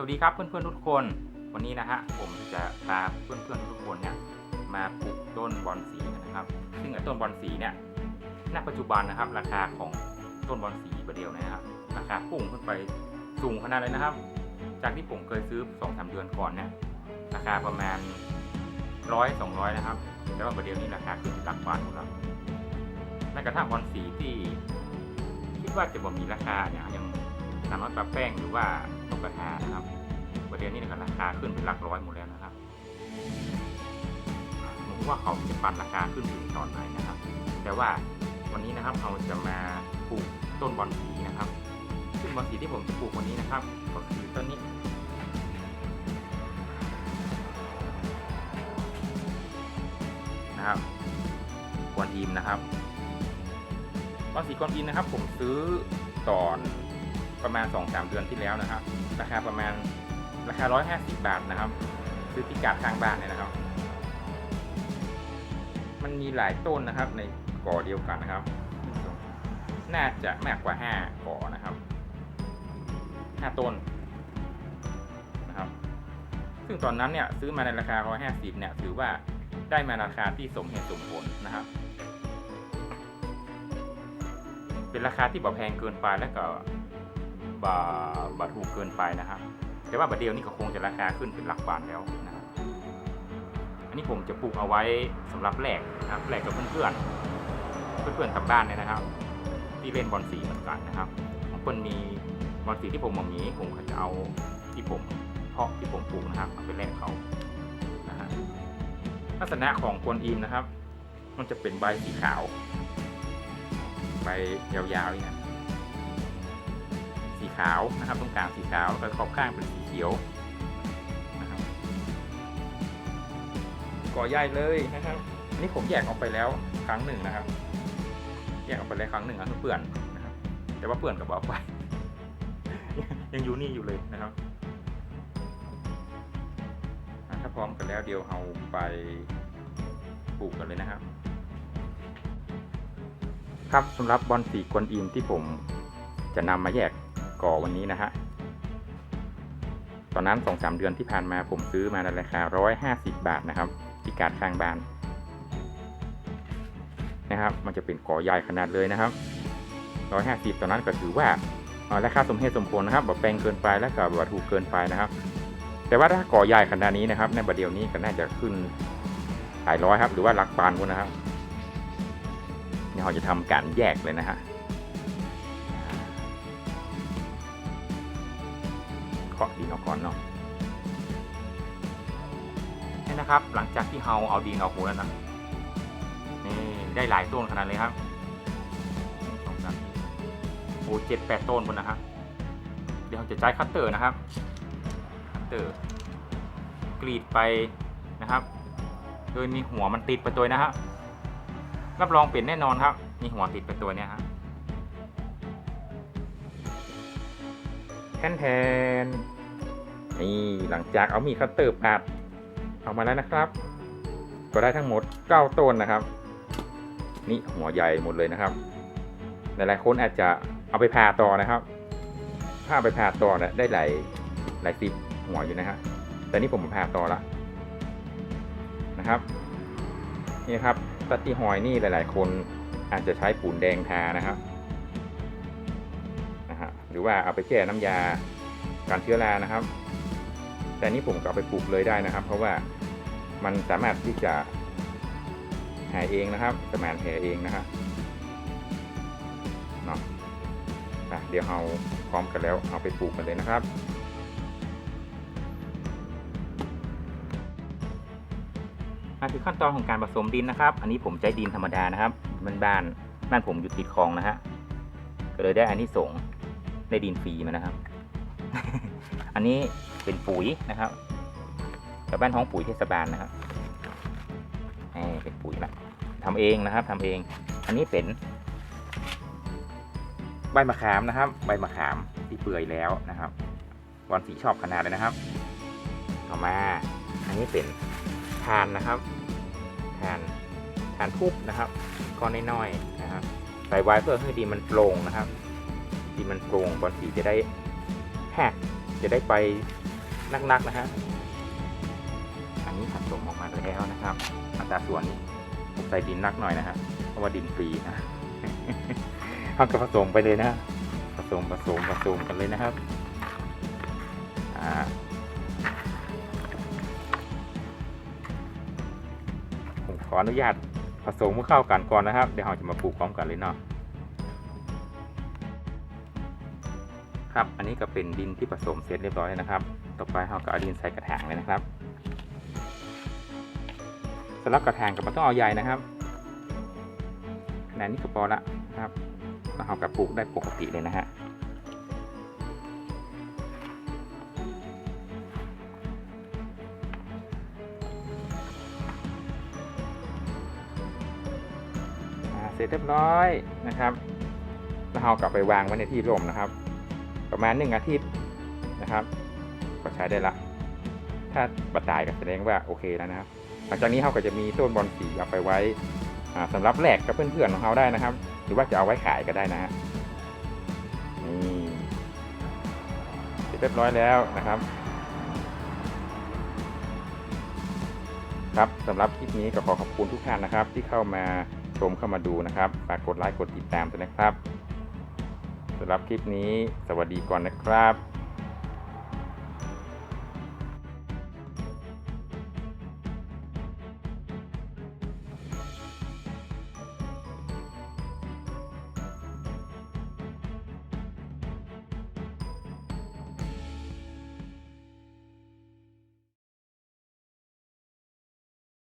สวัสดีครับเพื่อนๆทุกคน วันนี้นะฮะผมจะพาเพื่อนๆทุกคนเนี่ยมาปลูกต้นบอนสีกันนะครับ ซึ่งต้นบอนสีเนี่ยณปัจจุบันนะครับ ราคาของต้นบอนสีประเดียวนะครับ ราคาพุ่งขึ้นไปสูงขนาดเลยนะครับ จากที่ผมเคยซื้อ2อสเดือนก่อนเนี่ยราคาประมาณร้อยสองร้อยนะครับแต่ว่าประเดี๋ยวนี้ราคาขึ้นหลักพันแล้วแม้กระทั่งบอนสีที่ คิดว่าจะบ่มีราคาเนี่ยยังสามารถปลาแป้งหรือว่า นกกระทานะครับประเด็นนี้นะครับราคาขึ้นเป็นหลักร้อยหมดแล้วนะครับผมว่าเขาจะปันราคาขึ้นถึงตอนไหนนะครับ แต่ว่าวันนี้นะครับเราจะมาปลูกต้นบอนสีนะครับ ซึ่งบอนสีที่ผมจะปลูกวันนี้นะครับ ก็คือต้นนี้นะครับกวนอิมนะครับบอนสีกวนอิมนะครับ ผมซื้อตอน ประมาณ 2-3 เดือนที่แล้วนะครับ ราคาประมาณราคา 150 บาทนะครับ ซื้อพิกัดข้างบ้านเนี่ยนะครับ มันมีหลายต้นนะครับ ในก่อเดียวกันนะครับ น่าจะมากกว่า 5ก่อนะครับ 5 ต้นนะครับ ซึ่งตอนนั้นเนี่ยซื้อมาในราคา 150 เนี่ยถือว่าได้มาราคาที่สมเหตุสมผลนะครับ เป็นราคาที่บ่แพงเกินไปแล้วก็ บ่บ่ถูกเกินไปนะครับแต่ว่าบัดเดียวนี่ก็คงจะราคาขึ้นเป็นหลักบาทแล้วนะครับอันนี้ผมจะปลูกเอาไว้สำหรับแลกนะครับแลกกับเพื่อนๆเพื่อนๆทำบ้านเนี่ยนะครับ ที่เล่นบอลสีเหมือนกันนะครับบางคนมีบอลสีที่ผมมามีผมก็จะเอาที่ผมเพาะที่ผมปลูกนะครับเอาไปแลกเขานะฮะลักษณะของกวนอิมนะครับ มันจะเป็นใบสีขาว ใบยาวๆนี่นะสี ขาวนะครับ ตรงกลางสีขาวแล้วก็ขอบข้างเป็นสีเขียวนะครับก่อใหญ่เลยนะครับอันนี้ผมแยกออกไปแล้วครั้งหนึ่งนะครับ แยกออกไปแล้วครั้งหนึ่งอะเปื่อนนะครับ แต่ว่าเปื่อนกับเอาไป ยังอยู่นี่อยู่เลยนะครับถ้าพร้อมกันแล้วเดี๋ยวเอาไปปลูกกันเลยนะครับ ครับสำหรับบอลสีกวนอิมที่ผมจะนำมาแยก ก่อวันนี้นะฮะ ตอนนั้นสองสามเดือนที่ผ่านมาผมซื้อมาในราคาร้อยห้าสิบบาทนะครับ ที่การข้างบ้านนะครับ มันจะเป็นก่อใหญ่ขนาดเลยนะครับร้อยห้าสิบตอนนั้นก็ถือว่าราคาสมเหตุสมผลนะครับแบบแพงเกินไปและก็แบบถูกเกินไปนะครับ แต่ว่าถ้าก่อใหญ่ขนาดนี้นะครับ ในประเดี๋ยวนี้ก็น่าจะขึ้นหลายร้อยครับ หรือว่าหลักปานคนนะครับเดี๋ยวเราจะทำการแยกเลยนะฮะ เคาะดินออกก่อนเนาะนี่นะครับ หลังจากที่เราเอาดินออกหมดแล้วนะนี่ได้หลายต้นขนาดเลยครับสองสามโอ้เจ็ดแปดต้นบนนะครับเดี๋ยวเราจะใช้คัตเตอร์นะครับคัตเตอร์กรีดไปนะครับ โดยมีหัวมันติดไปตัวนะครับรับรองเป็นแน่นอนครับ มีหัวติดไปตัวเนี้ยครั แทนแทนนี่หลังจากเอามีดคัตเตอร์ปาดออกมาแล้วนะครับ ก็ได้ทั้งหมด 9 ต้นนะครับ นี่หัวใหญ่หมดเลยนะครับ หลายๆคนอาจจะเอาไปผ่าต่อนะครับ ถ้าเอาไปผ่าต่อนี่ยได้หลายหลายสิบหัวอยู่นะฮะแต่นี่ผมผ่าต่อละนะครับนี่ครับตัดที่หอยนี่หลาย ๆ คนอาจจะใช้ปูนแดงทานะครับ หรือว่าเอาไปแช่น้ำยาการเชื้อรานะครับ แต่นี่ผมก็เอาไปปลูกเลยได้นะครับ เพราะว่ามันสามารถที่จะหายเองนะครับสมานแผลเองนะครับเนาะเดี๋ยวเราพร้อมกันแล้วเอาไปปลูกกันเลยนะครับมาถึงขั้นตอนของการผสมดินนะครับ อันนี้ผมใช้ดินธรรมดานะครับมันบ้านบ้านผมอยู่ติดคลองนะฮะก็เลยได้อันนี้ส่ง ได้ดินฟรีมานะครับ อันนี้เป็นปุ๋ยนะครับกับบ้านท้องปุ๋ยเทศบาลนะครับนี่เป็นปุ๋ยละทำเองนะครับทำเอง อันนี้เป็น ใบมะขามนะครับ ใบมะขามที่เปื่อยแล้วนะครับวันสีชอบขนาดเลยนะครับเอมา อันนี้เป็นทานนะครับทานทานทุบนะครับก้อนน้อยๆนะครับ ใส่ไว้เพื่อให้ดินมันโปร่งนะครับ ดินมันโปร่งบอลสีจะได้แหกจะได้ไปนักๆนะฮะอันนี้ผสมออกมาแล้วนะครับ อัตราส่วนนี้ผมใส่ดินนักหน่อยนะฮะเพราะว่าดินฟรีนะเอาก็ผสมไปเลยนะผสมผสมผสมกันเลยนะครับอ่าผมขออนุญาตผสมเข้ากันก่อนนะครับ เดี๋ยวเราจะมาปลูกพร้อมกันเลยเนาะ ครับ อันนี้ก็เป็นดินที่ผสมเสร็จเรียบร้อยนะครับ ต่อไปเราก็เอาดินใส่กระถางเลยนะครับสำหรับกระถางก็ไม่ต้องเอาใหญ่นะครับขนาดนี้ก็พอละนะครับแล้วเราก็ปลูกได้ปกติเลยนะฮะเสร็จเรียบร้อยนะครับ แล้วเรากลับไปวางไว้ในที่ร่มนะครับ ประมาณหนึ่งอาทิตย์นะครับ ก็ใช้ได้ละ ถ้าบัดตายก็แสดงว่าโอเคแล้วนะครับ หลังจากนี้เราก็จะมีต้นบอลสีเอาไปไว้อ่าสำหรับแลกกับเพื่อนๆของเราได้นะครับ หรือว่าจะเอาไว้ขายก็ได้นะฮะนี่เสร็จเรียบร้อยแล้วนะครับครับสำหรับคลิปนี้ก็ขอขอบคุณทุกท่านนะครับ ที่เข้ามาชมเข้ามาดูนะครับฝากกดไลค์กดติดตามด้วยนะครับ สำหรับคลิปนี้ สวัสดีก่อนนะครับ